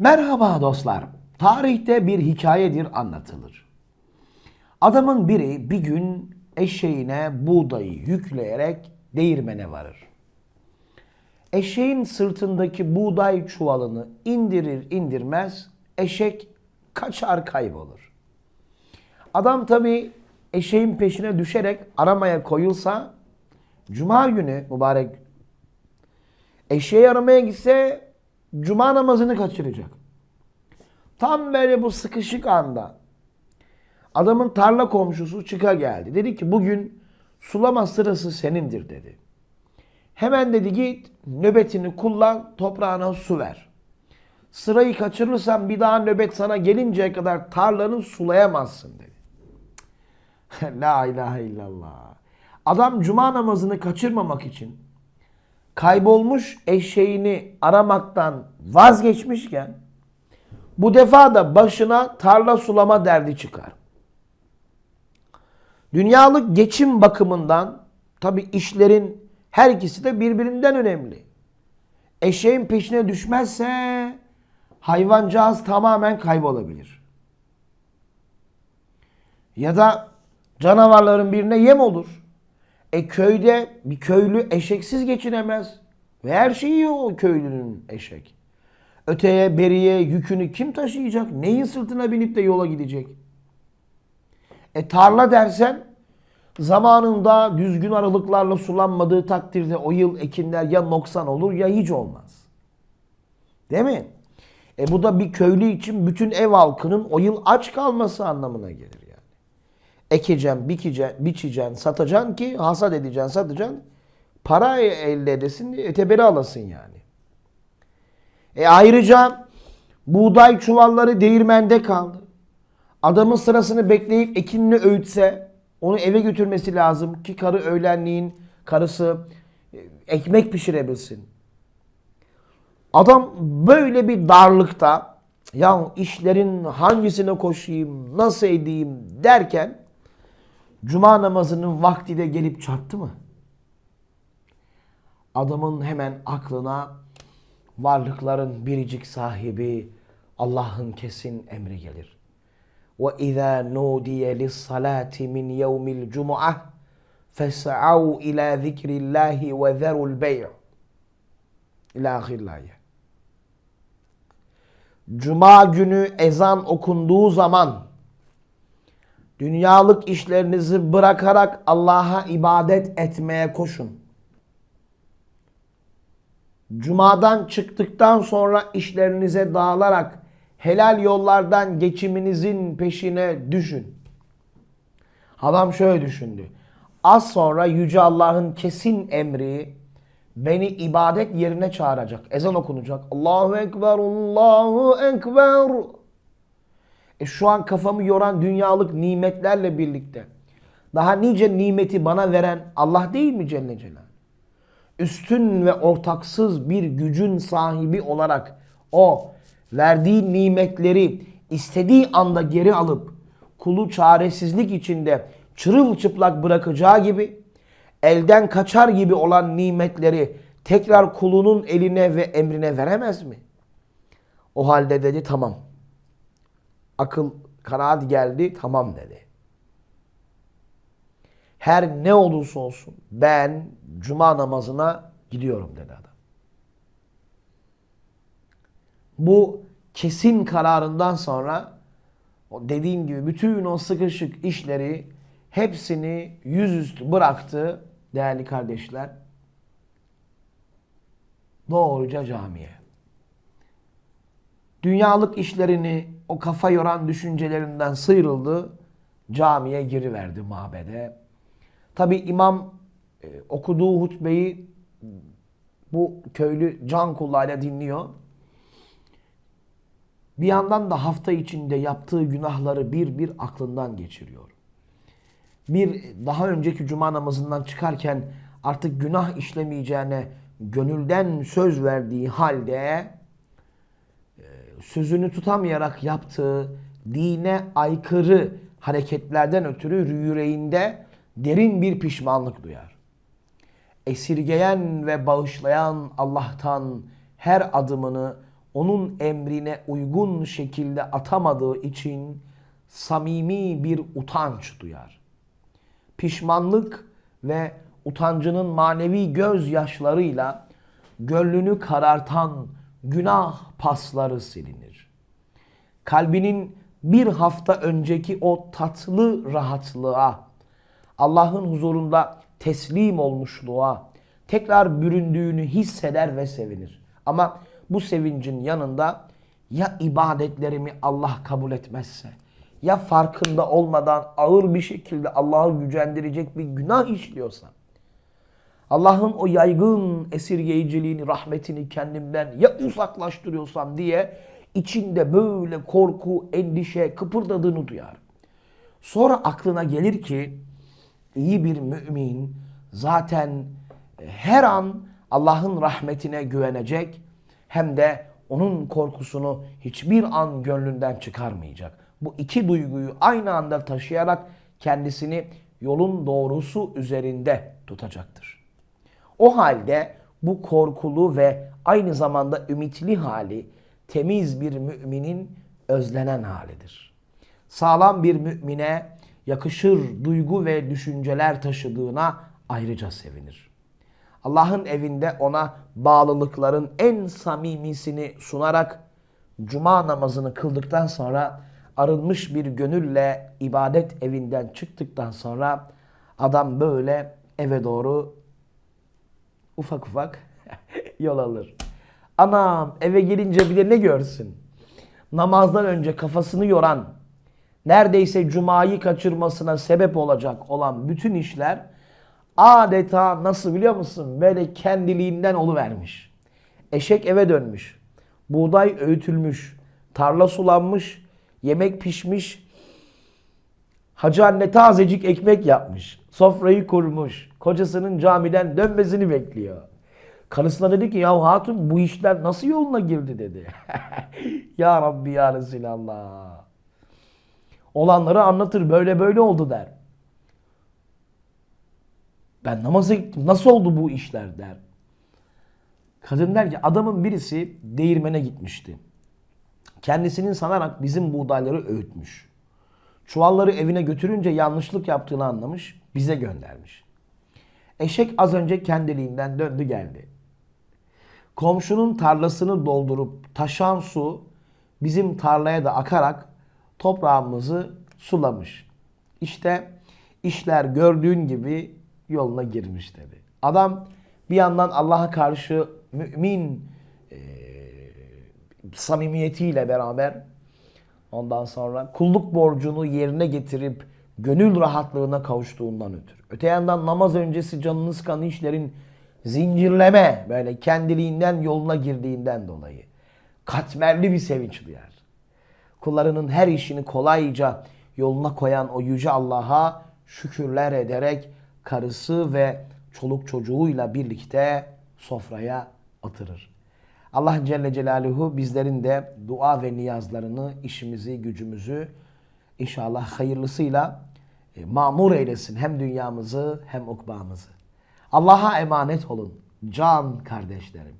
Merhaba dostlar. Tarihte bir hikayedir anlatılır. Adamın biri bir gün eşeğine buğdayı yükleyerek değirmene varır. Eşeğin sırtındaki buğday çuvalını indirir indirmez eşek kaçar kaybolur. Adam tabi eşeğin peşine düşerek aramaya koyulsa cuma günü mübarek eşeği aramaya gitse cuma namazını kaçıracak. Tam böyle bu sıkışık anda adamın tarla komşusu çıka geldi. Dedi ki bugün sulama sırası senindir dedi. Hemen dedi git nöbetini kullan toprağına su ver. Sırayı kaçırırsan bir daha nöbet sana gelinceye kadar tarlanı sulayamazsın dedi. La ilahe illallah. Adam cuma namazını kaçırmamak için kaybolmuş eşeğini aramaktan vazgeçmişken bu defa da başına tarla sulama derdi çıkar. Dünyalık geçim bakımından tabi işlerin her ikisi de birbirinden önemli. Eşeğin peşine düşmezse hayvancağız tamamen kaybolabilir. Ya da canavarların birine yem olur. E köyde bir köylü eşeksiz geçinemez. Ve her şeyi yiyor o köylünün eşek. Öteye beriye yükünü kim taşıyacak? Neyin sırtına binip de yola gidecek? E tarla dersen zamanında düzgün aralıklarla sulanmadığı takdirde o yıl ekinler ya noksan olur ya hiç olmaz. Değil mi? E bu da bir köylü için bütün ev halkının o yıl aç kalması anlamına gelir. Ekeceksin, bikeceksin, biçeceksin, satacaksın ki hasat edeceksin, satacaksın. Para elde edesin, eteberi alasın yani. E ayrıca buğday çuvalları değirmende kaldı. Adamın sırasını bekleyip ekinini öğütse onu eve götürmesi lazım ki karı öğlenliğin karısı e, ekmek pişirebilsin. Adam böyle bir darlıkta ya işlerin hangisine koşayım, nasıl edeyim derken cuma namazının vakti de gelip çattı mı? Adamın hemen aklına varlıkların biricik sahibi Allah'ın kesin emri gelir. Ve izâ nudiye lis-salâti min yevmil cum'ah fes'av ila zikrillâhi ve zerul bey'. Cuma günü ezan okunduğu zaman dünyalık işlerinizi bırakarak Allah'a ibadet etmeye koşun. Cumadan çıktıktan sonra işlerinize dağılarak helal yollardan geçiminizin peşine düşün. Adam şöyle düşündü. Az sonra Yüce Allah'ın kesin emri beni ibadet yerine çağıracak. Ezan okunacak. Allahu Ekber, Allahu Ekber. E şu an kafamı yoran dünyalık nimetlerle birlikte. Daha nice nimeti bana veren Allah değil mi Celle Celaluhu? üstün ve ortaksız bir gücün sahibi olarak o verdiği nimetleri istediği anda geri alıp kulu çaresizlik içinde çırılçıplak bırakacağı gibi elden kaçar gibi olan nimetleri tekrar kulunun eline ve emrine veremez mi? O halde dedi tamam. Akıl kanaat geldi tamam dedi. Her ne olursa olsun ben cuma namazına gidiyorum dedi adam. Bu kesin kararından sonra dediğim gibi bütün o sıkışık işleri hepsini yüzüstü bıraktı değerli kardeşler. Doğruca camiye. Dünyalık işlerini o kafa yoran düşüncelerinden sıyrıldı. Camiye giriverdi mabede. Tabi imam e, okuduğu hutbeyi bu köylü can kulağıyla dinliyor. Bir yandan da hafta içinde yaptığı günahları bir bir aklından geçiriyor. Bir daha önceki cuma namazından çıkarken artık günah işlemeyeceğine gönülden söz verdiği halde sözünü tutamayarak yaptığı dine aykırı hareketlerden ötürü yüreğinde derin bir pişmanlık duyar. Esirgeyen ve bağışlayan Allah'tan her adımını onun emrine uygun şekilde atamadığı için samimi bir utanç duyar. Pişmanlık ve utancının manevi gözyaşlarıyla gönlünü karartan günah pasları silinir. Kalbinin bir hafta önceki o tatlı rahatlığa, Allah'ın huzurunda teslim olmuşluğa tekrar büründüğünü hisseder ve sevinir. Ama bu sevincin yanında ya ibadetlerimi Allah kabul etmezse, ya farkında olmadan ağır bir şekilde Allah'ı gücendirecek bir günah işliyorsam, Allah'ın o yaygın esirgeyiciliğini, rahmetini kendimden ya uzaklaştırıyorsam diye içinde böyle korku, endişe kıpırdadığını duyar. Sonra aklına gelir ki iyi bir mümin zaten her an Allah'ın rahmetine güvenecek hem de onun korkusunu hiçbir an gönlünden çıkarmayacak. Bu iki duyguyu aynı anda taşıyarak kendisini yolun doğrusu üzerinde tutacaktır. O halde bu korkulu ve aynı zamanda ümitli hali temiz bir müminin özlenen halidir. Sağlam bir mümine yakışır duygu ve düşünceler taşıdığına ayrıca sevinir. Allah'ın evinde ona bağlılıkların en samimisini sunarak cuma namazını kıldıktan sonra arınmış bir gönülle ibadet evinden çıktıktan sonra adam böyle eve doğru ufak ufak yol alır. Anam eve gelince bir de ne görsün? Namazdan önce kafasını yoran, neredeyse cumayı kaçırmasına sebep olacak olan bütün işler adeta nasıl biliyor musun? Böyle kendiliğinden oluvermiş. Eşek eve dönmüş. Buğday öğütülmüş. Tarla sulanmış. Yemek pişmiş. Hacı anne tazecik ekmek yapmış. Sofrayı kurmuş. Kocasının camiden dönmesini bekliyor. Karısına dedi ki ya hatun bu işler nasıl yoluna girdi dedi. ya Rabbi ya Resulallah. Olanları anlatır böyle böyle oldu der. Ben namaza gittim nasıl oldu bu işler der. Kadın der ki adamın birisi değirmene gitmişti. Kendisinin sanarak bizim buğdayları öğütmüş. Çuvalları evine götürünce yanlışlık yaptığını anlamış, bize göndermiş. Eşek az önce kendiliğinden döndü geldi. Komşunun tarlasını doldurup taşan su bizim tarlaya da akarak toprağımızı sulamış. İşte işler gördüğün gibi yoluna girmiş dedi. Adam bir yandan Allah'a karşı mümin e, samimiyetiyle beraber ondan sonra kulluk borcunu yerine getirip gönül rahatlığına kavuştuğundan ötürü. Öte yandan namaz öncesi canını sıkan işlerin zincirleme böyle kendiliğinden yoluna girdiğinden dolayı katmerli bir sevinç duyar. Kullarının her işini kolayca yoluna koyan o yüce Allah'a şükürler ederek karısı ve çoluk çocuğuyla birlikte sofraya oturur. Allah Celle Celaluhu bizlerin de dua ve niyazlarını, işimizi, gücümüzü inşallah hayırlısıyla e, mamur eylesin. Hem dünyamızı hem ukbamızı. Allah'a emanet olun can kardeşlerim.